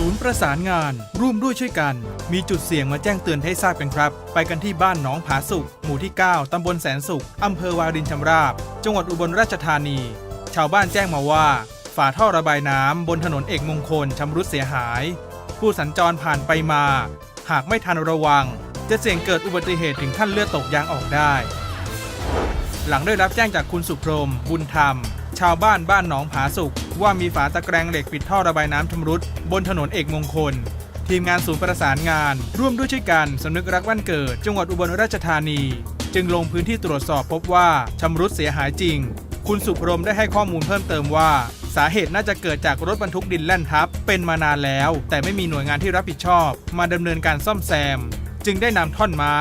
ศูนย์ประสานงาน ร่วมด้วยช่วยกัน มีจุดเสี่ยงมาแจ้งเตือนให้ทราบกันครับ ไปกันที่บ้านหนองผาสุกหมู่ที่ 9 ตำบลแสนสุข อำเภอวารินชำราบ จังหวัดอุบลราชธานี ชาวบ้านแจ้งมาว่า ฝาท่อระบายน้ำบนถนนเอกมงคลชำรุดเสียหาย ผู้สัญจรผ่านไปมา หากไม่ทันระวัง จะเสี่ยงเกิดอุบัติเหตุถึงขั้นเลือดตกยางออกได้ หลังได้รับแจ้งจากคุณสุพรม บุญธรรม ชาวบ้านบ้านหนองผาสุก ว่ามีฝาตะแกรงเหล็กปิดท่อระบายน้ำชำรุดบนถนนเอกมงคล ทีมงานศูนย์ประสานงาน ร่วมด้วยช่วยกันสำนึกรักวันเกิด จังหวัดอุบลราชธานี จึงลงพื้นที่ตรวจสอบพบว่าชำรุดเสียหายจริง คุณสุพรมได้ให้ข้อมูลเพิ่มเติมว่า สาเหตุน่าจะเกิดจากรถบรรทุกดินแล่นทับ เป็นมานานแล้ว แต่ไม่มีหน่วยงานที่รับผิดชอบ มาดำเนินการซ่อมแซม จึงได้นำท่อนไม้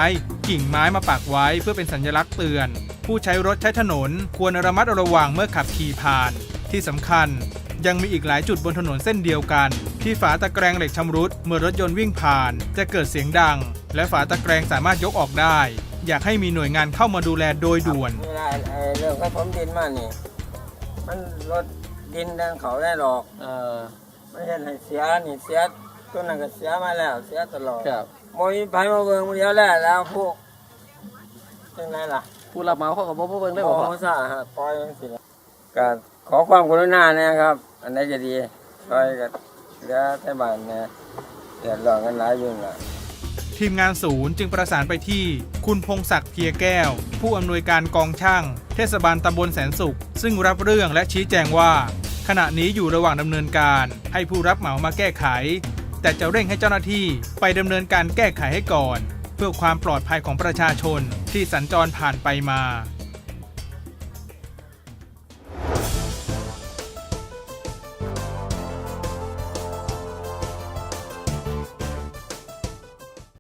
กิ่งไม้มาปักไว้เพื่อเป็นสัญลักษณ์เตือน ผู้ใช้รถใช้ถนน ควรระมัดระวังเมื่อขับขี่ผ่าน ที่สำคัญ ยังมีอีกหลายจุดบนถนนเส้นเดียวกัน ที่ฝาตะแกรงเหล็กชำรุดเมื่อรถยนต์วิ่งผ่าน จะเกิดเสียงดัง และฝาตะแกรงสามารถยกออกได้ อยากให้มีหน่วยงานเข้ามาดูแลโดยด่วน เวลาไอ้เรื่องเขาถมดินมานี่ มันรถดินดันเขาได้หรอก เออไม่เห็นให้เสียนี่เสียตัวนั้นก็เสียมาแล้ว เสียตลอดครับมมีไผมาเบิ่งมันเดียวแล้วแล้วพวกยังไงล่ะผู้รับเหมาเขาก็บ่บ่เบิ่งได้ขบ่อพ่อซะฮะปล่อยจังซี่ล่ะ ก็ขอความกรุณานะครับ อันไหนจะดีซอยก็เหลือแต่บ้านเนี่ยเดือดร้อนกันหลายอยู่ละทีมงานศูนย์จึงประสานไปที่คุณพงศักดิ์เพียแก้ว ผู้อำนวยการกองช่าง เทศบาลตำบลแสนสุข ซึ่งรับเรื่องและชี้แจงว่า ขณะนี้อยู่ระหว่างดำเนินการ ให้ผู้รับเหมามาแก้ไข แต่จะเร่งให้เจ้าหน้าที่ไปดำเนินการแก้ไขให้ก่อน เพื่อความปลอดภัยของประชาชนที่สัญจรผ่านไปมา